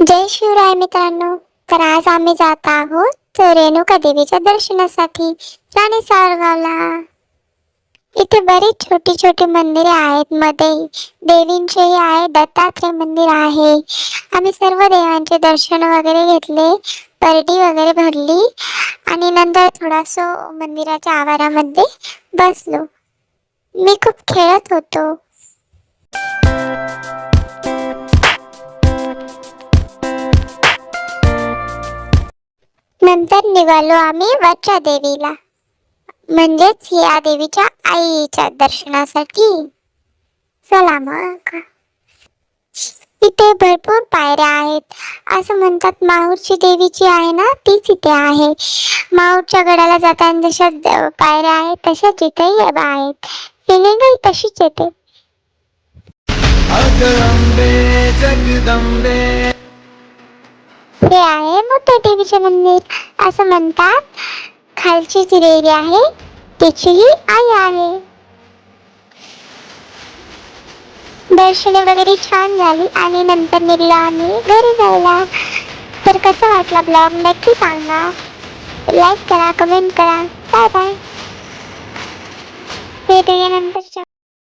जय शिवराय मित्रांनो. तर आज आम्ही जात आहोत रेणुका देवीच्या दर्शनासाठी राणी सारगावला इथे बरीच छोटी छोटी मंदिरे आहेत. मध्ये देवींचेही आहे दत्तात्रय मंदिर आहे. आम्ही सर्व देवांचे दर्शन वगैरे घेतले परडी वगैरे भरली आणि नंतर थोडासा मंदिराच्या आवारामध्ये बसलो. मी खूप खेळत होतो. नंतर निघालो आम्ही वरच्या देवीला. म्हणजेच या देवीच्या आईच्या दर्शनासाठी. चला मग. इथे भरपूर पायऱ्या आहेत. असं म्हणतात माहूरची देवीची आहे ना तीच इथे आहे. माहूरच्या गडाला जाताना जशा पायऱ्या आहेत तशाच इथेही आहेत. फिलिंगही तशीच येते. जगदंबे. हे आहे मोठ्या देवीचे मंदिर असं म्हणतात खालची जी देवी आहे तिचीही आई आहे. दर्शन वगैरे छान झाली आणि नंतर निघलो आम्ही घरी जायला. तर कसं वाटला ब्लॉग नक्की सांगा. लाईक करा कमेंट करा. बाय बाय भेटूया नंतरच्या